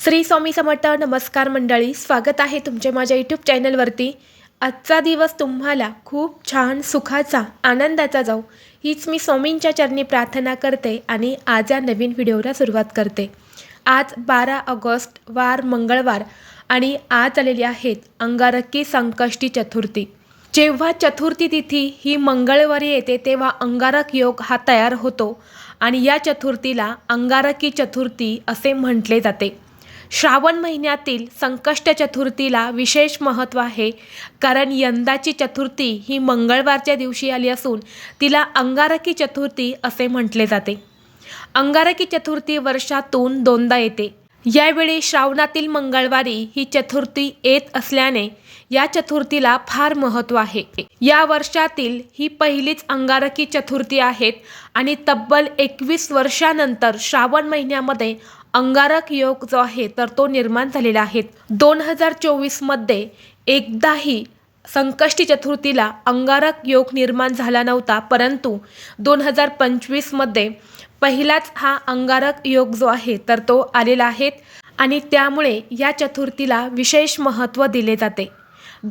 श्री स्वामी समर्थ नमस्कार मंडळी. स्वागत आहे तुमचे माझ्या यूट्यूब चॅनलवरती. आजचा दिवस तुम्हाला खूप छान सुखाचा आनंदाचा जाऊ हीच मी स्वामींच्या चरणी प्रार्थना करते आणि आज या नवीन व्हिडिओला सुरुवात करते. आज बारा ऑगस्ट वार मंगळवार आणि आज आलेली आहेत अंगारकी संकष्टी चतुर्थी. जेव्हा चतुर्थी तिथी ही मंगळवारी येते तेव्हा अंगारक योग हा तयार होतो आणि या चतुर्थीला अंगारकी चतुर्थी असे म्हटले जाते. श्रावण महिन्यातील संकष्ट चतुर्थीला विशेष महत्त्व आहे. कारण यंदाची चतुर्थी ही मंगळवारच्या दिवशी आली असून तिला अंगारकी चतुर्थी असे म्हटले जाते. अंगारकी चतुर्थी वर्षातून दोनदा येते. यावेळी श्रावणातील मंगळवारी ही चतुर्थी येत असल्याने या चतुर्थीला फार महत्त्व आहे. या वर्षातील ही पहिलीच अंगारकी चतुर्थी आहेत आणि तब्बल एकवीस वर्षानंतर श्रावण महिन्यामध्ये अंगारक योग जो आहे तर तो निर्माण झालेला आहे. दोन हजार चोवीसमध्ये एकदाही संकष्टी चतुर्थीला अंगारक योग निर्माण झाला नव्हता परंतु दोन हजार पंचवीसमध्ये पहिलाच हा अंगारक योग जो आहे तर तो आलेला आहे आणि त्यामुळे या चतुर्थीला विशेष महत्त्व दिले जाते.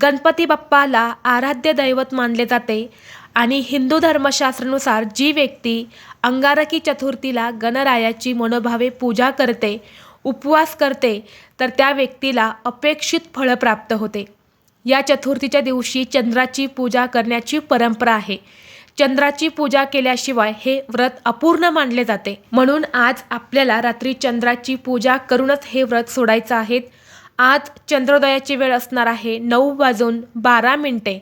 गणपती बाप्पाला आराध्य दैवत मानले जाते. आणि हिंदू धर्मशास्त्रानुसार जी व्यक्ती अंगारकी चतुर्थीला गणरायाची मनोभावे पूजा करते उपवास करते तर त्या व्यक्तीला अपेक्षित फळ प्राप्त होते. या चतुर्थीच्या दिवशी चंद्राची पूजा करण्याची परंपरा आहे. चंद्राची पूजा केल्याशिवाय हे व्रत अपूर्ण मानले जाते. म्हणून आज आपल्याला रात्री चंद्राची पूजा करूनच हे व्रत सोडायचं आहे. आज चंद्रोदयाची वेळ असणार आहे नऊ वाजून बारा मिनिटे.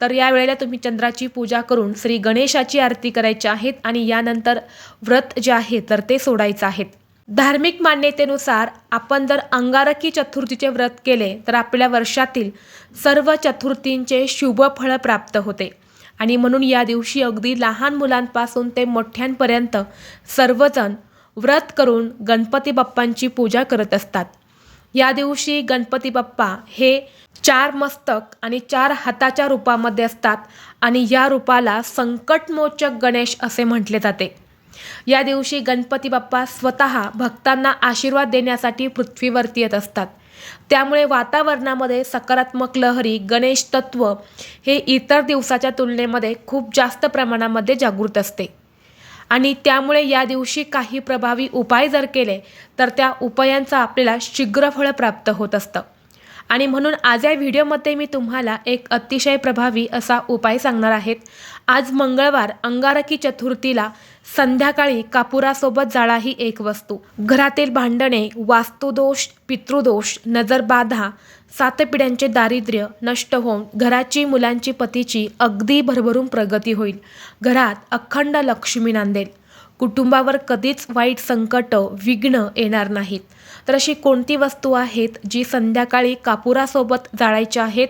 तर या वेळेला तुम्ही चंद्राची पूजा करून श्री गणेशाची आरती करायची आहेत आणि यानंतर व्रत जे आहे तर ते सोडायचं आहेत. धार्मिक मान्यतेनुसार आपण जर अंगारकी चतुर्थीचे व्रत केले तर आपल्या वर्षातील सर्व चतुर्थींचे शुभ फळ प्राप्त होते. आणि म्हणून या दिवशी अगदी लहान मुलांपासून ते मोठ्यांपर्यंत सर्वजण व्रत करून गणपती बाप्पांची पूजा करत असतात. या दिवशी गणपती बाप्पा हे चार मस्तक आणि चार हाताच्या रूपामध्ये असतात आणि या रूपाला संकटमोचक गणेश असे म्हटले जाते. या दिवशी गणपती बाप्पा स्वतः भक्तांना आशीर्वाद देण्यासाठी पृथ्वीवरती येत असतात. त्यामुळे वातावरणामध्ये सकारात्मक लहरी गणेश तत्व हे इतर दिवसाच्या तुलनेमध्ये खूप जास्त प्रमाणामध्ये जागृत असते. आणि त्यामुळे या दिवशी काही प्रभावी उपाय जर केले तर त्या उपायांचा आपल्याला शीघ्रफळ प्राप्त होत असतं. आणि म्हणून आज या व्हिडिओमध्ये मी तुम्हाला एक अतिशय प्रभावी असा उपाय सांगणार आहेत. आज मंगळवार अंगारकी चतुर्थीला संध्याकाळी कापुरासोबत जाळा ही एक वस्तू. घरातील भांडणे वास्तुदोष पितृदोष नजरबाधा सात पिढ्यांचे दारिद्र्य नष्ट होऊन घराची मुलांची पतीची अगदी भरभरून प्रगती होईल. घरात अखंड लक्ष्मी नांदेल. कुटुंबावर कधीच वाईट संकट विघ्न येणार नाहीत. तर अशी कोणती वस्तू आहेत जी संध्याकाळी कापुरासोबत जाळायच्या आहेत?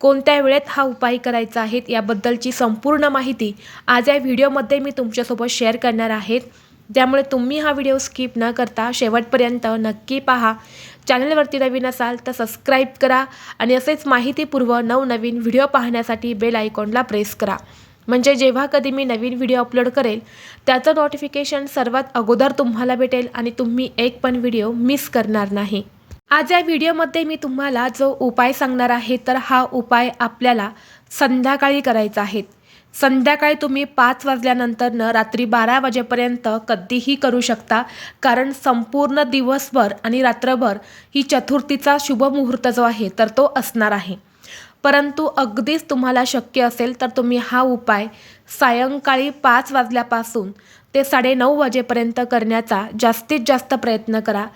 कोणत्या वेळेत हा उपाय करायचा आहे? याबद्दलची संपूर्ण माहिती आज या व्हिडिओमध्ये मी तुमच्यासोबत शेअर करणार आहेत त्यामुळे तुम्ही हा व्हिडिओ स्किप न करता शेवटपर्यंत नक्की पहा. चॅनलवरती नवीन असाल तर सबस्क्राईब करा आणि असेच माहितीपूर्व नवनवीन व्हिडिओ पाहण्यासाठी बेल आयकॉनला प्रेस करा. म्हणजे जेव्हा कधी मी नवीन व्हिडिओ अपलोड करेल त्याचं नोटिफिकेशन सर्वात अगोदर तुम्हाला भेटेल आणि तुम्ही एक पण व्हिडिओ मिस करणार नाही. आज या व्हिडिओमध्ये मी तुम्हाला जो उपाय सांगणार आहे तर हा उपाय आपल्याला संध्याकाळी करायचा आहे. संध्याकाळी तुम्ही पाच वाजल्यानंतरनं रात्री बारा वाजेपर्यंत कधीही करू शकता कारण संपूर्ण दिवसभर आणि रात्रभर ही चतुर्थीचा शुभ मुहूर्त जो आहे तर तो असणार आहे. परंतु अगदीच तुम्हाला शक्य असेल तर तुम्ही हा उपाय सायंकाळी पाच वाजल्यापासून ते साडेनऊ वाजेपर्यंत करण्याचा जास्तीत जास्त प्रयत्न करा.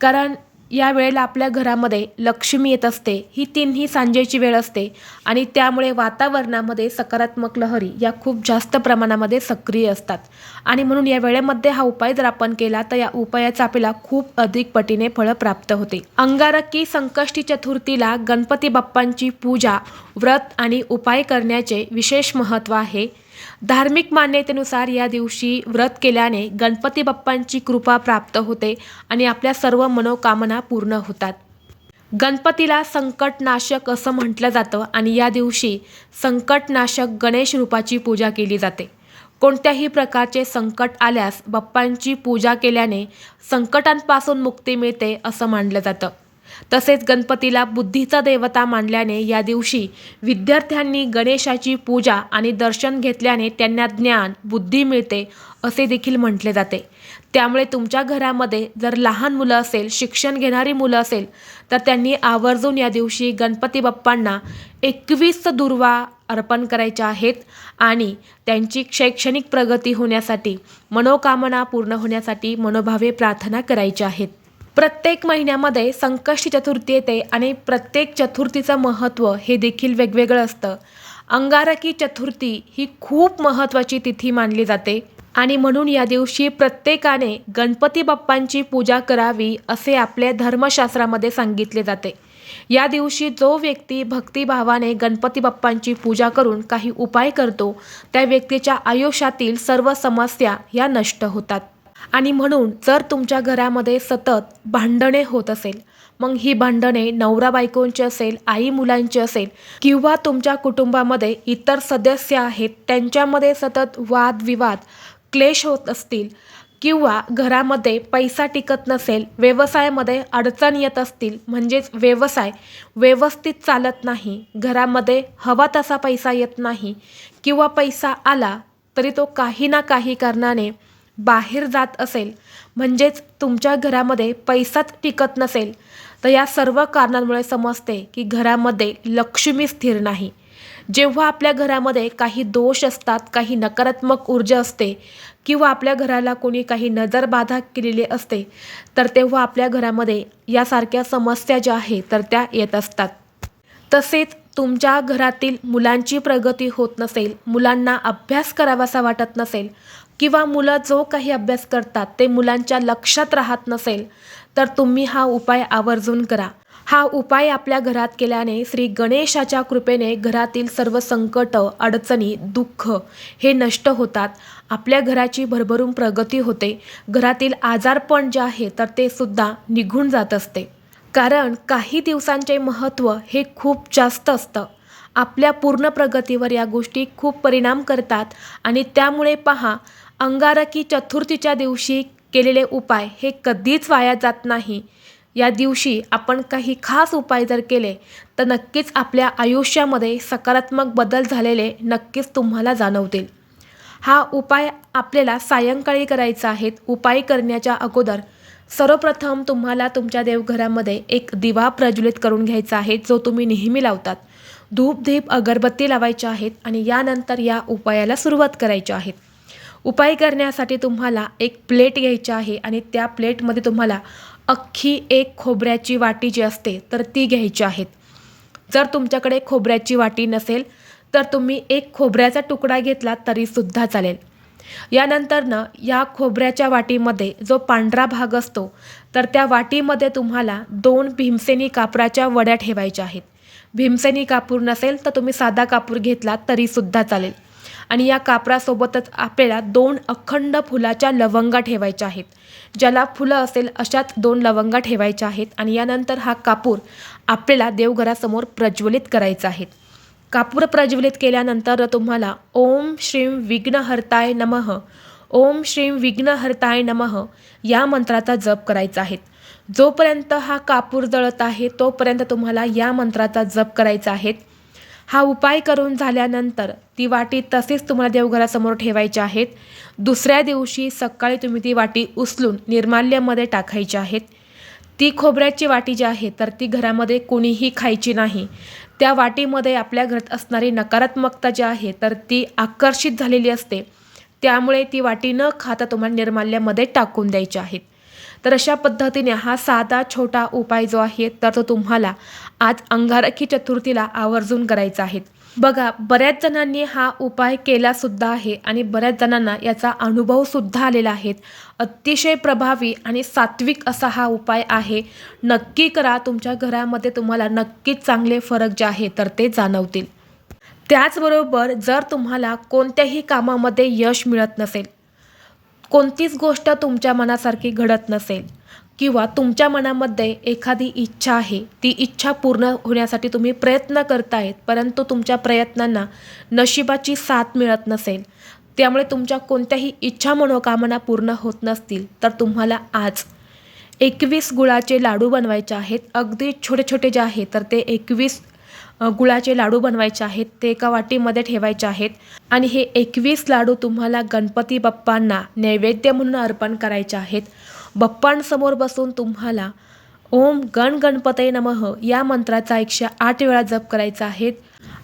कारण या वेळेला आपल्या घरामध्ये लक्ष्मी येत असते. ही तिन्ही सांजेची वेळ असते आणि त्यामुळे वातावरणामध्ये सकारात्मक लहरी या खूप जास्त प्रमाणामध्ये सक्रिय असतात. आणि म्हणून या वेळेमध्ये हा उपाय जर आपण केला तर या उपायाचा आपल्याला खूप अधिक पटीने फळं प्राप्त होते. अंगारकी संकष्टी चतुर्थीला गणपती बाप्पांची पूजा व्रत आणि उपाय करण्याचे विशेष महत्त्व आहे. धार्मिक मान्यतेनुसार या दिवशी व्रत केल्याने गणपती बाप्पांची कृपा प्राप्त होते आणि आपल्या सर्व मनोकामना पूर्ण होतात. गणपतीला संकटनाशक असं म्हटलं जातं आणि या दिवशी संकटनाशक गणेश रूपाची पूजा केली जाते. कोणत्याही प्रकारचे संकट आल्यास बाप्पांची पूजा केल्याने संकटांपासून मुक्ती मिळते असं मानलं जातं. तसेच गणपतीला बुद्धीचा देवता मानल्याने या दिवशी विद्यार्थ्यांनी गणेशाची पूजा आणि दर्शन घेतल्याने त्यांना ज्ञान बुद्धी मिळते असे देखील म्हटले जाते. त्यामुळे तुमच्या घरामध्ये जर लहान मुलं असेल शिक्षण घेणारी मुलं असेल तर त्यांनी आवर्जून या दिवशी गणपती बाप्पांना एकवीस दुर्वा अर्पण करायच्या आहेत आणि त्यांची शैक्षणिक प्रगती होण्यासाठी मनोकामना पूर्ण होण्यासाठी मनोभावे प्रार्थना करायच्या आहेत. प्रत्येक महिन्यामध्ये संकष्टी चतुर्थी येते आणि प्रत्येक चतुर्थीचं महत्त्व हे देखील वेगवेगळं असतं. अंगारकी चतुर्थी ही खूप महत्त्वाची तिथी मानली जाते आणि म्हणून या दिवशी प्रत्येकाने गणपती बाप्पांची पूजा करावी असे आपल्या धर्मशास्त्रामध्ये सांगितले जाते. या दिवशी जो व्यक्ती भक्तिभावाने गणपती बाप्पांची पूजा करून काही उपाय करतो त्या व्यक्तीच्या आयुष्यातील सर्व समस्या या नष्ट होतात. आणि म्हणून जर तुमच्या घरामध्ये सतत भांडणे होत असेल मग ही भांडणे नवरा बायकोंची असेल आई मुलांची असेल किंवा तुमच्या कुटुंबामध्ये इतर सदस्य आहेत त्यांच्यामध्ये सतत वादविवाद क्लेश होत असतील किंवा घरामध्ये पैसा टिकत नसेल व्यवसायामध्ये अडचण येत असतील म्हणजेच व्यवसाय व्यवस्थित चालत नाही घरामध्ये हवा तसा पैसा येत नाही किंवा पैसा आला तरी तो काही ना काही कारणाने बाहेर जात असेल म्हणजेच तुमच्या घरामध्ये पैसाच टिकत नसेल तर या सर्व कारणांमुळे समजते की घरामध्ये लक्ष्मी स्थिर नाही. जेव्हा आपल्या घरामध्ये काही दोष असतात काही नकारात्मक ऊर्जा असते किंवा आपल्या घराला कोणी काही नजरबाधा केलेली असते तर तेव्हा आपल्या घरामध्ये यासारख्या समस्या ज्या आहेत तर त्या येत असतात. तसेच तुमच्या घरातील मुलांची प्रगती होत नसेल मुलांना अभ्यास करावासा वाटत नसेल किंवा मुलं जो काही अभ्यास करतात ते मुलांच्या लक्षात राहत नसेल तर तुम्ही हा उपाय आवर्जून करा. हा उपाय आपल्या घरात केल्याने श्री गणेशाच्या कृपेने घरातील सर्व संकट अडचणी दुःख हे नष्ट होतात. आपल्या घराची भरभरून प्रगती होते. घरातील आजारपण जे आहे तर ते सुद्धा निघून जात असते. कारण काही दिवसांचे महत्त्व हे खूप जास्त असतं. आपल्या पूर्ण प्रगतीवर या गोष्टी खूप परिणाम करतात. आणि त्यामुळे पहा अंगारकी चतुर्थीच्या दिवशी केलेले उपाय हे कधीच वाया जात नाही. या दिवशी आपण काही खास उपाय जर केले तर नक्कीच आपल्या आयुष्यामध्ये सकारात्मक बदल झालेले नक्कीच तुम्हाला जाणवतील. हा उपाय आपल्याला सायंकाळी करायचा आहेत उपाय करण्याच्या अगोदर सर्वप्रथम तुम्हाला तुमच्या देवघरामध्ये एक दिवा प्रज्वलित करून घ्यायचा आहे जो तुम्ही नेहमी लावतात. धूपधीप अगरबत्ती लावायच्या आहेत आणि यानंतर या उपायाला सुरुवात करायची आहे उपाय करण्यासाठी तुम्हाला एक प्लेट घ्यायची आहे आणि त्या प्लेटमध्ये तुम्हाला अख्खी एक खोबऱ्याची वाटी जी असते तर ती घ्यायची आहेत. जर तुमच्याकडे खोबऱ्याची वाटी नसेल तर तुम्ही एक खोबऱ्याचा तुकडा घेतला तरीसुद्धा चालेल. यानंतरनं या खोबऱ्याच्या वाटीमध्ये जो पांढरा भाग असतो तर त्या वाटीमध्ये तुम्हाला दोन भीमसेनी कापराच्या वड्या ठेवायच्या आहेत. भीमसेनी कापूर नसेल तर तुम्ही साधा कापूर घेतला तरीसुद्धा चालेल. आणि या कापरासोबतच आपल्याला दोन अखंड फुलाच्या लवंगा ठेवायच्या आहेत. ज्याला फुलं असेल अशाच दोन लवंगा ठेवायच्या आहेत आणि यानंतर हा कापूर आपल्याला देवघरासमोर प्रज्वलित करायचा आहे. कापूर प्रज्वलित केल्यानंतर तुम्हाला ओम श्रीम विघ्नहर्ताय नमः ओम श्रीम विघ्नहर्ताय नमः या मंत्राचा जप करायचा आहे. जोपर्यंत हा कापूर जळत आहे तोपर्यंत तुम्हाला या मंत्राचा जप करायचा आहे. हा उपाय करून झाल्यानंतर ती वाटी तसेच तुम्हाला देवघरासमोर ठेवायची आहेत. दुसऱ्या दिवशी सकाळी तुम्ही ती वाटी उचलून निर्माल्यामध्ये टाकायची आहेत. ती खोबऱ्याची वाटी जी आहे तर ती घरामध्ये कोणीही खायची नाही. त्या वाटीमध्ये आपल्या घरात असणारी नकारात्मकता जी आहे तर ती आकर्षित झालेली असते. त्यामुळे ती वाटी न खाता तुम्हाला निर्माल्यामध्ये टाकून द्यायची आहेत. तर अशा पद्धतीने हा साधा छोटा उपाय जो आहे तर तो तुम्हाला आज अंगारकी चतुर्थीला आवर्जून करायचा आहे. बघा बऱ्याच जणांनी हा उपाय केलासुद्धा आहे आणि बऱ्याच जणांना याचा अनुभवसुद्धा आलेला आहे. अतिशय प्रभावी आणि सात्विक असा हा उपाय आहे. नक्की करा तुमच्या घरामध्ये तुम्हाला नक्कीच चांगले फरक जे आहे तर ते जाणवतील. त्याचबरोबर जर तुम्हाला कोणत्याही कामामध्ये यश मिळत नसेल कोणतीच गोष्ट तुमच्या मनासारखी घडत नसेल. किंवा तुमच्या मनामध्ये एखादी इच्छा आहे ती इच्छा पूर्ण होण्यासाठी तुम्ही प्रयत्न करतायत परंतु तुमच्या प्रयत्नांना नशिबाची साथ मिळत नसेल. त्यामुळे तुमच्या कोणत्याही इच्छा मनोकामना पूर्ण होत नसतील तर तुम्हाला आज एकवीस गुळाचे लाडू बनवायचे आहेत. अगदी छोटे छोटे जे आहेत तर ते एकवीस गुळाचे लाडू बनवायचे आहेत ते एका वाटीमध्ये ठेवायचे आहेत. आणि हे एकवीस लाडू तुम्हाला गणपती बाप्पांना नैवेद्य म्हणून अर्पण करायचे आहेत. बाप्पांसमोर बसून तुम्हाला ओम गण गणपतये नमः या मंत्राचा एकशे आठ वेळा जप करायचा आहे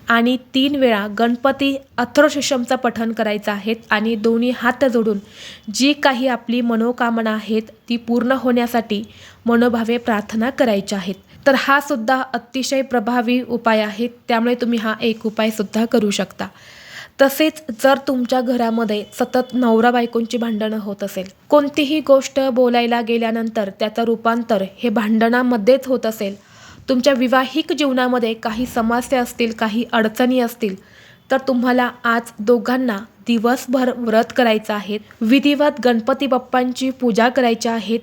आणि तीन वेळा गणपती अथर्वशीर्षमचं पठण करायचं आहे आणि दोन्ही हात जोडून जी काही आपली मनोकामना आहेत ती पूर्ण होण्यासाठी मनोभावे प्रार्थना करायच्या आहेत. तर हा सुद्धा अतिशय प्रभावी उपाय आहे. त्यामुळे तुम्ही हा एक उपायसुद्धा करू शकता. तसेच जर तुमच्या घरामध्ये सतत नवरा बायकोंची भांडणं होत असेल कोणतीही गोष्ट बोलायला गेल्यानंतर त्याचं रूपांतर हे भांडणामध्येच होत असेल तुमच्या विवाहिक जीवनामध्ये काही समस्या असतील काही अडचणी असतील तर तुम्हाला आज दोघांना दिवसभर व्रत करायचं आहे. विधिवत गणपती बाप्पांची पूजा करायची आहेत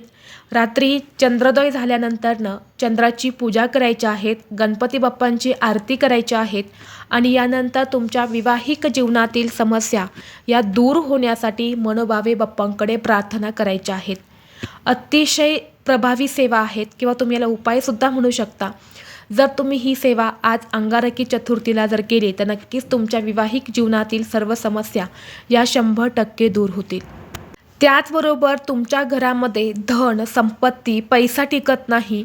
रात्री चंद्रोदय झाल्यानंतरनं चंद्राची पूजा करायची आहेत गणपती बाप्पांची आरती करायची आहेत आणि यानंतर तुमच्या विवाहिक जीवनातील समस्या या दूर होण्यासाठी मनोभावे बाप्पांकडे प्रार्थना करायच्या आहेत. अतिशय प्रभावी सेवा आहेत किंवा तुम्ही याला उपायसुद्धा म्हणू शकता. जर तुम्ही ही सेवा आज अंगारकी चतुर्थीला जर केली तर नक्कीच तुमच्या विवाहिक जीवनातील सर्व समस्या या शंभर टक्के दूर होतील. त्याचबरोबर तुमच्या घरामध्ये धन संपत्ती पैसा टिकत नाही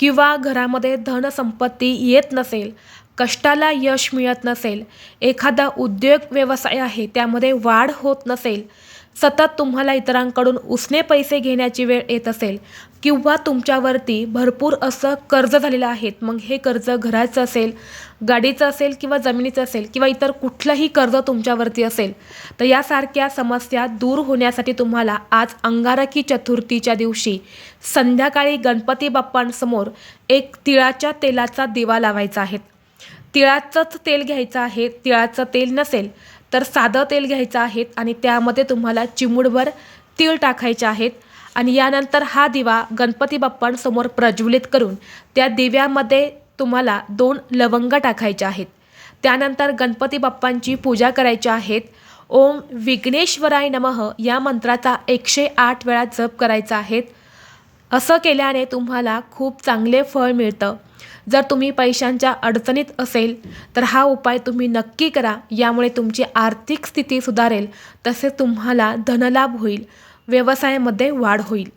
किंवा घरामध्ये धन संपत्ती येत नसेल कष्टाला यश मिळत नसेल एखादा उद्योग व्यवसाय आहे त्यामध्ये वाढ होत नसेल सतत तुम्हाला इतरांकडून उसने पैसे घेण्याची वेळ येत असेल किंवा तुमच्यावरती भरपूर असं कर्ज झालेलं आहेत मग हे कर्ज घराचं असेल गाडीचं असेल किंवा जमिनीचं असेल किंवा इतर कुठलंही कर्ज तुमच्यावरती असेल तर यासारख्या समस्या दूर होण्यासाठी तुम्हाला आज अंगारकी चतुर्थीच्या दिवशी संध्याकाळी गणपती बाप्पांसमोर एक तिळाच्या तेलाचा दिवा लावायचा आहे. तिळाचंच तेल घ्यायचं आहे तिळाचं तेल नसेल तर साधं तेल घ्यायचं आहे आणि त्यामध्ये तुम्हाला चिमूडभर तीळ टाकायचे आहेत. आणि यानंतर हा दिवा गणपती बाप्पांसमोर प्रज्वलित करून त्या दिव्यामध्ये तुम्हाला दोन लवंग टाकायचे आहेत. त्यानंतर गणपती बाप्पांची पूजा करायची आहेत. ओम विघ्नेश्वराय नमः या मंत्राचा एकशे आठ वेळा जप करायचा आहे असं केल्याने तुम्हाला खूप चांगले फळ मिळतं. जर तुम्ही पैशांच्या अडचणीत असेल तर हा उपाय तुम्ही नक्की करा. यामुळे तुमची आर्थिक स्थिती सुधारेल तसेच तुम्हाला धनलाभ होईल व्यवसायामध्ये वाढ होईल.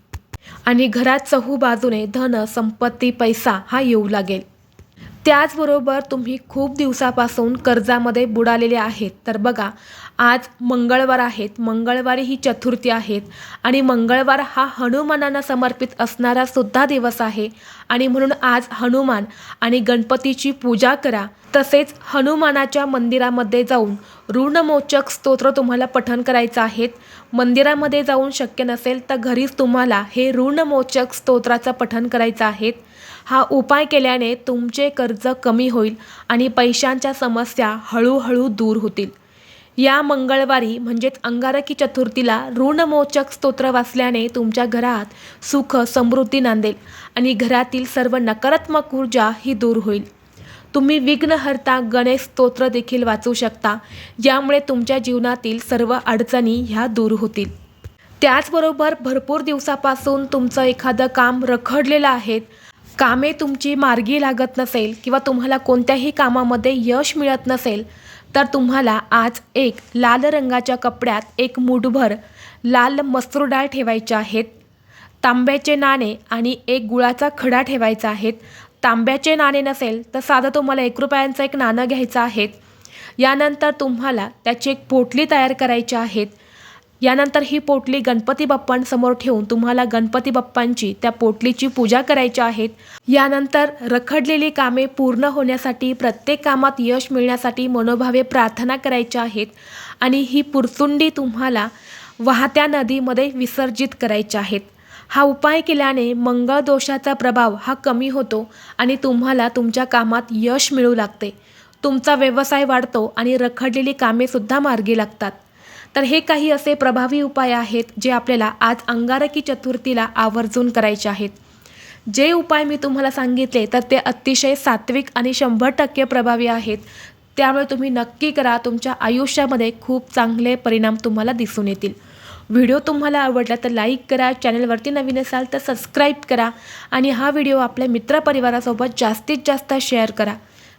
आणि घरात चहू बाजूने धन संपत्ती पैसा हा येऊ लागेल. त्याचबरोबर तुम्ही खूप दिवसापासून कर्जामध्ये बुडालेले आहेत. तर बघा आज मंगळवार आहेत. मंगळवारी ही चतुर्थी आहेत आणि मंगळवार हा हनुमानांना समर्पित असणारा सुद्धा दिवस आहे. आणि म्हणून आज हनुमान आणि गणपतीची पूजा करा. तसेच हनुमानाच्या मंदिरामध्ये जाऊन ऋणमोचक स्तोत्र तुम्हाला पठण करायचं आहेत. मंदिरामध्ये जाऊन शक्य नसेल तर घरीच तुम्हाला हे ऋणमोचक स्तोत्राचं पठण करायचं आहे हा उपाय केल्याने तुमचे कर्ज कमी होईल आणि पैशांच्या समस्या हळूहळू दूर होतील. या मंगळवारी म्हणजेच अंगारकी चतुर्थीला ऋणमोचक स्तोत्र वाचल्याने तुमच्या घरात सुख समृद्धी नांदेल आणि घरातील सर्व नकारात्मक ऊर्जा ही दूर होईल. तुम्ही विघ्नहर्ता गणेश स्तोत्र देखील वाचू शकता यामुळे तुमच्या जीवनातील सर्व अडचणी ह्या दूर होतील. त्याचबरोबर भरपूर दिवसापासून तुमचं एखादं काम रखडलेलं आहे कामे तुमची मार्गी लागत नसेल किंवा तुम्हाला कोणत्याही कामामध्ये यश मिळत नसेल तर तुम्हाला आज एक लाल रंगाच्या कपड्यात एक मुठभर लाल मसूर डाळ ठेवायचे आहेत तांब्याचे नाणे आणि एक गुळाचा खडा ठेवायचा आहे. तांब्याचे नाणे नसेल तर साधं तुम्हाला एक रुपयांचं एक नाणं घ्यायचं आहे. यानंतर तुम्हाला त्याची एक पोटली तयार करायची आहेत यानंतर ही पोटली गणपती बाप्पांसमोर ठेवून तुम्हाला गणपती बाप्पांची त्या पोटलीची पूजा करायची आहेत यानंतर रखडलेली कामे पूर्ण होण्यासाठी प्रत्येक कामात यश मिळण्यासाठी मनोभावे प्रार्थना करायच्या आहेत आणि ही पुरचुंडी तुम्हाला वाहत्या नदीमध्ये विसर्जित करायच्या आहेत. हा उपाय केल्याने मंगळ दोषाचा प्रभाव हा कमी होतो आणि तुम्हाला तुमच्या कामात यश मिळू लागते. तुमचा व्यवसाय वाढतो आणि रखडलेली कामेसुद्धा मार्गी लागतात. तर हे काही असे प्रभावी उपाय आहेत जे आपल्याला आज अंगारकी चतुर्थीला आवर्जून करायचे आहेत. जे उपाय मी तुम्हाला सांगितले तर ते अतिशय सात्विक आणि शंभर टक्के प्रभावी आहेत. त्यामुळे तुम्ही नक्की करा तुमच्या आयुष्यामध्ये खूप चांगले परिणाम तुम्हाला दिसून येतील. व्हिडिओ तुम्हाला आवडला तर लाईक करा चॅनलवरती नवीन असाल तर सबस्क्राईब करा आणि हा व्हिडिओ आपल्या मित्रपरिवारासोबत जास्तीत जास्त शेअर करा.